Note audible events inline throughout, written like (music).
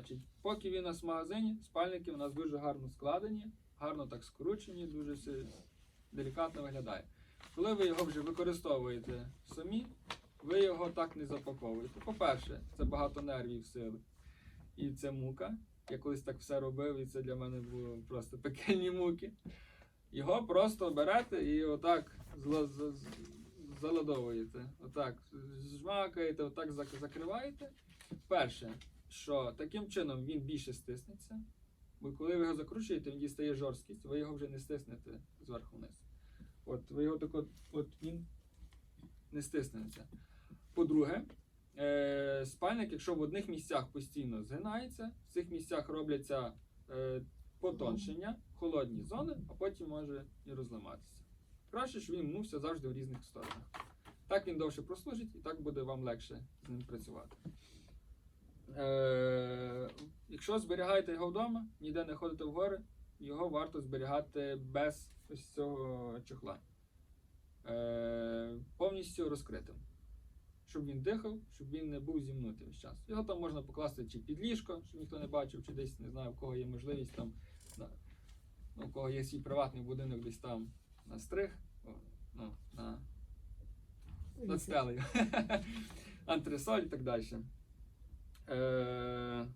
Значить, поки він у нас в магазині, спальники у нас дуже гарно складені, гарно так скручені, дуже делікатно виглядає. Коли ви його вже використовуєте самі, ви його так не запаковуєте. По-перше, це багато нервів сили. І це мука. Я колись так все робив, і це для мене було просто пекельні муки. Його просто берете і отак заладовуєте. Отак жмакаєте, отак закриваєте. Перше, що таким чином він більше стиснеться. Бо коли ви його закручуєте, він дістає жорсткість, ви його вже не стиснете зверху вниз. От ви його так от, от він не стиснеться. По-друге, е, спальник, якщо в одних місцях постійно згинається, в цих місцях робляться е, потоншення, холодні зони, а потім може і розламатися. Краще, щоб він мнувся завжди в різних сторонах. Так він довше прослужить і так буде вам легше з ним працювати. Е, якщо зберігаєте його вдома, ніде не ходите в гори, його варто зберігати без ось цього чохла. Е, повністю розкритим. Щоб він дихав, щоб він не був зімнутий весь час. Його там можна покласти чи під ліжко, щоб ніхто не бачив, чи десь не знаю, в кого є можливість там, на, ну, у кого є свій приватний будинок десь там на стриг, о, ну, на, над стелею. (laughs) Антресоль і так далі. Е,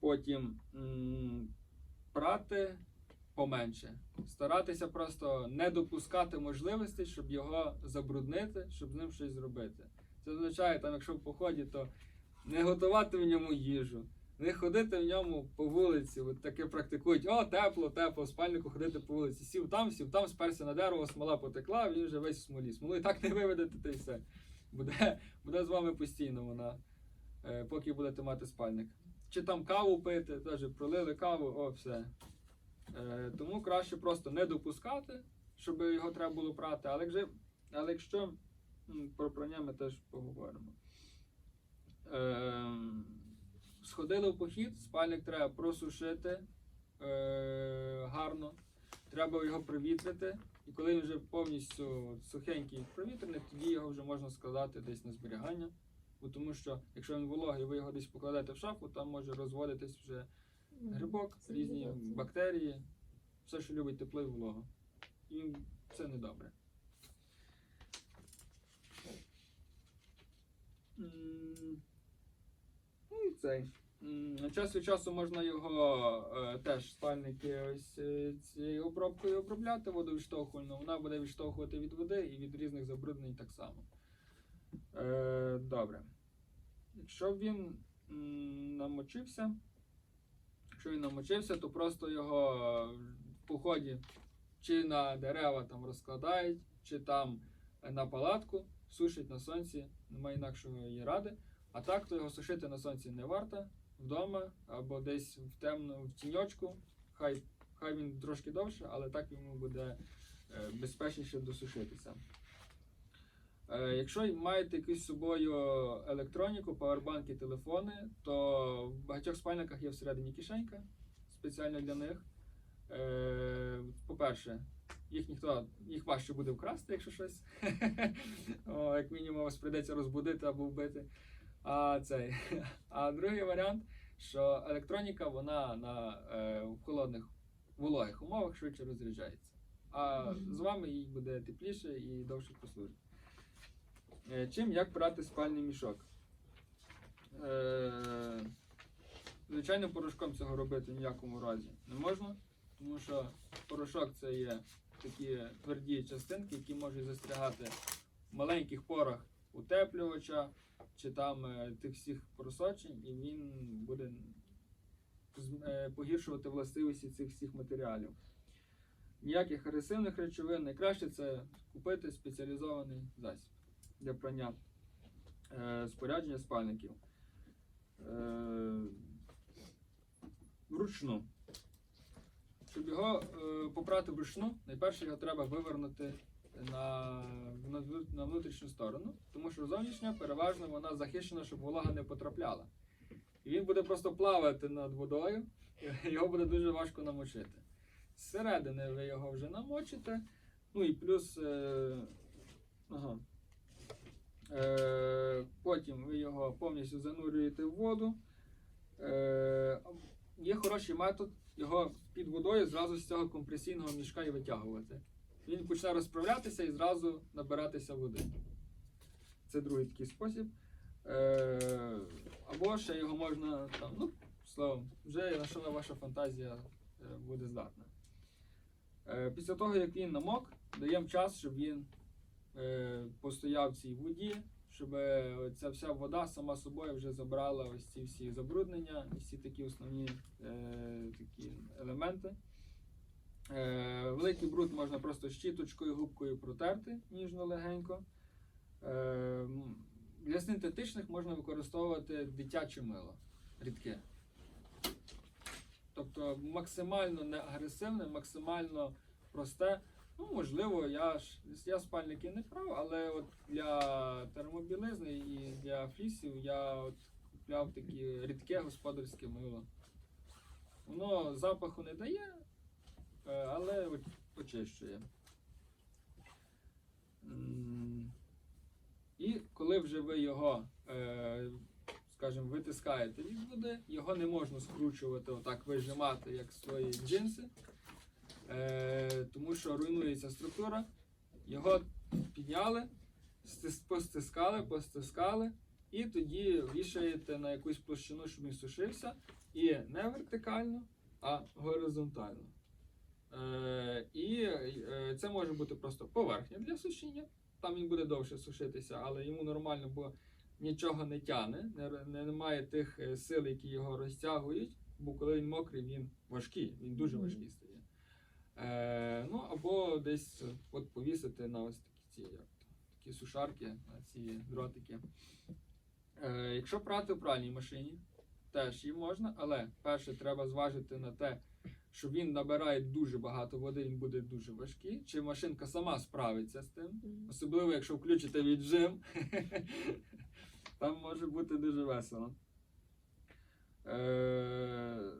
потім прати поменше. Старатися просто не допускати можливості, щоб його забруднити, щоб з ним щось зробити. Це означає, там, якщо в поході, то не готувати в ньому їжу, не ходити в ньому по вулиці. От таке практикують: о, тепло, тепло, в спальнику ходити по вулиці. Сів там, сів там, сперся на дерево, смола потекла, він вже весь в смолі. І так не виведете, та й все. Буде, буде з вами постійно вона, поки будете мати спальник. Чи там каву пити, теж пролили каву, о, все. Е, тому краще просто не допускати, щоб його треба було прати. Але, якщо, але якщо про прання ми теж поговоримо. Е, сходили в похід, спальник треба просушити е, гарно. Треба його провітрити. І коли він вже повністю сухенький провітрений, тоді його вже можна складати десь на зберігання. Бо тому що якщо він вологий, ви його десь покладете в шафу, там може розводитись вже грибок, різні бактерії, все, що любить тепло і вологу. І це не добре. Ну і цей. Час від часу можна його е, теж спальники ось е, цією обробкою обробляти водовідштовхувальну. Вона буде відштовхувати від води і від різних забруднень так само. Е, добре. Якщо він намочився, якщо він намочився, то просто його в поході чи на дерева там розкладають, чи там на палатку, сушать на сонці, немає інакшої ради. А так, то його сушити на сонці не варто вдома або десь в темну в тіньочку. Хай, хай він трошки довше, але так йому буде е, безпечніше досушитися. Е, Якщо маєте якусь з собою електроніку, павербанки, телефони, то в багатьох спальниках є всередині кишенька спеціально для них. Е, По-перше, їх ніхто їх важче буде вкрасти, якщо щось. (laughs) О, як мінімум вас прийдеться розбудити або вбити. А цей. (laughs) А другий варіант, що електроніка вона на е, в холодних вологих умовах швидше розряджається. А з вами їй буде тепліше і довше послужить. Е, Чим як прати спальний мішок? Е, Звичайним порошком цього робити ніякому разі не можна, тому що порошок це є такі тверді частинки, які можуть застрягати в маленьких порах утеплювача чи там е, тих всіх просочень, і він буде погіршувати властивості цих всіх матеріалів. Ніяких агресивних речовин найкраще це купити спеціалізований засіб для прання е, спорядження спальників. Е, вручну. Щоб його е, попрати вручну, найперше його треба вивернути на, на, внутрішню сторону, тому що зовнішня переважно вона захищена, щоб волога не потрапляла. І він буде просто плавати над водою, (laughs) його буде дуже важко намочити. Зсередини ви його вже намочите. Ну і плюс. Е, ага. Е, потім ви його повністю занурюєте в воду. Е, є хороший метод його під водою зразу з цього компресійного мішка і витягувати. Він почне розправлятися і зразу набиратися води. Це другий такий спосіб. Е, або ще його можна там, ну, словом, вже на ваша фантазія буде здатна. Після того, як він намок, даємо час, щоб він постояв в цій воді, щоб е, ця вся вода сама собою вже забрала ось ці всі забруднення, і всі такі основні е, такі елементи. Е, великий бруд можна просто щіточкою, губкою протерти ніжно легенько. Е, для синтетичних можна використовувати дитяче мило рідке. Тобто максимально не агресивне, максимально просте. Ну, можливо, я ж я спальники не прав, але от для термобілизни і для флісів я от купляв таке рідке господарське мило. Воно запаху не дає, е, але от очищує. І коли вже ви його, е, скажімо, витискаєте від води, його не можна скручувати, отак вижимати, як свої джинси, тому що руйнується структура. Його підняли, стис- постискали, постискали, і тоді вішаєте на якусь площину, щоб він сушився, і не вертикально, а горизонтально. Е, і е, це може бути просто поверхня для сушіння. Там він буде довше сушитися, але йому нормально, бо нічого не тяне, не, не- немає тих е, сил, які його розтягують, бо коли він мокрий, він важкий, він дуже важкий стає. Е, ну або десь е, от повісити на ось такі ці як, такі сушарки, на ці дротики. Е, якщо прати в пральній машині, теж її можна, але перше треба зважити на те, що він набирає дуже багато води, він буде дуже важкий. Чи машинка сама справиться з тим? Особливо, якщо включите віджим, (laughs) там може бути дуже весело. Е,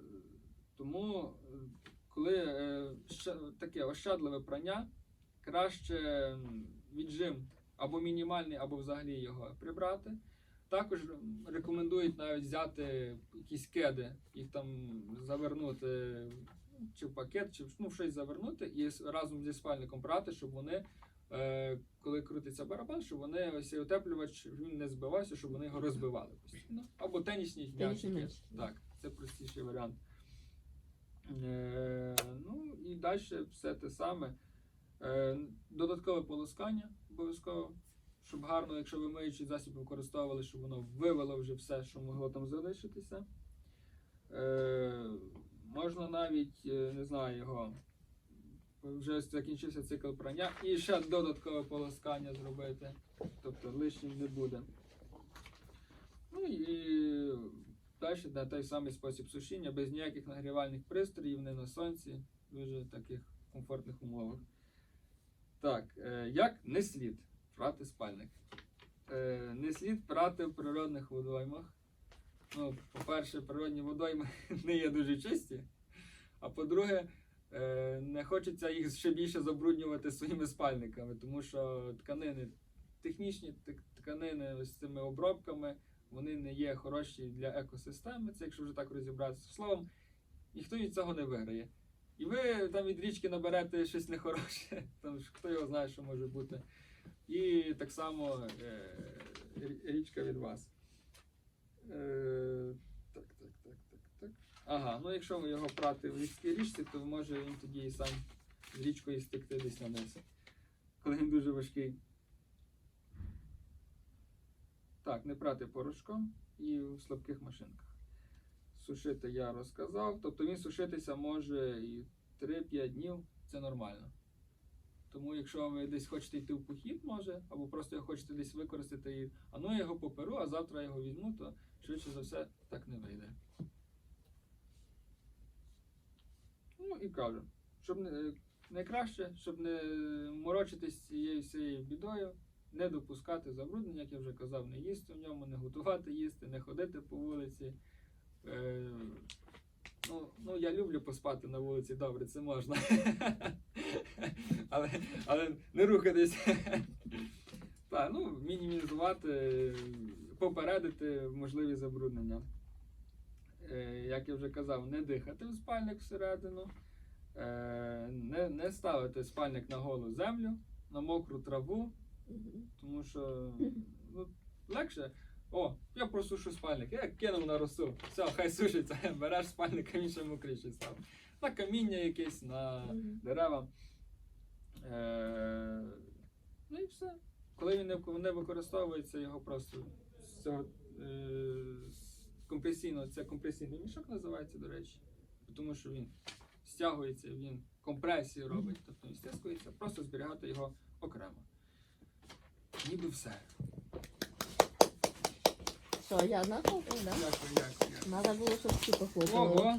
тому, коли е, ща- таке ощадливе прання, краще віджим або мінімальний, або взагалі його прибрати. Також рекомендують навіть взяти якісь кеди, їх там завернути ну, чи в пакет, чи ну, щось завернути і разом зі спальником прати, щоб вони, е, коли крутиться барабан, щоб вони ось утеплювач він не збивався, щоб вони його розбивали постійно. Або тенісні м'ячики. Так, це простіший варіант. Е, ну і далі все те саме. Е, додаткове полоскання обов'язково, щоб гарно, якщо ви миючий засіб використовували, щоб воно вивело вже все, що могло там залишитися. Е, можна навіть, не знаю, його. Вже закінчився цикл прання і ще додаткове полоскання зробити. Тобто лишнім не буде. Ну і далі на той самий спосіб сушіння, без ніяких нагрівальних пристроїв, не на сонці, дуже таких комфортних умовах. Так, е, як не слід прати спальник? Е, не слід прати в природних водоймах. Ну, по-перше, природні водойми (laughs) не є дуже чисті. А по-друге, е, не хочеться їх ще більше забруднювати своїми спальниками, тому що тканини, технічні тканини з цими обробками, вони не є хороші для екосистеми, це якщо вже так розібратися. Словом, ніхто від цього не виграє. І ви там від річки наберете щось нехороше, (laughs) там хто його знає, що може бути. І так само е, річка від вас. Е, так, так, так, так, так. Ага, ну якщо ви його прати в річській річці, то може він тоді і сам з річкою стекти десь на низ, коли він дуже важкий. Так, не прати порошком і в слабких машинках. Сушити я розказав. Тобто він сушитися може і 3-5 днів, це нормально. Тому якщо ви десь хочете йти в похід, може, або просто хочете десь використати і а ну я його поперу, а завтра я його візьму, то швидше за все так не вийде. Ну і кажу, щоб не, найкраще, щоб не морочитись цією всією бідою, не допускати забруднення, як я вже казав, не їсти в ньому, не готувати їсти, не ходити по вулиці. Е, ну, ну, я люблю поспати на вулиці, добре, це можна. але, але не рухатись. Ну, мінімізувати, попередити можливі забруднення. е, як я вже казав, не дихати в спальник всередину, е, не, не ставити спальник на голу землю, на мокру траву. Тому що ну, легше. О, я просушу спальник, я кинув на росу. Все, хай сушиться, (laughs) береш спальник, він ще мокріший став. На каміння якесь, на дерева. Е, ну і все. Коли він не, не використовується, його просто з цього е, з компресійного, це компресійний мішок називається, до речі, тому що він стягується, він компресію робить, тобто він стискується, просто зберігати його окремо. Ніби все. Що, я одна хлопаю, да? Дякую, дякую. дякую. Надо було, щоб всі похлопали. Ого.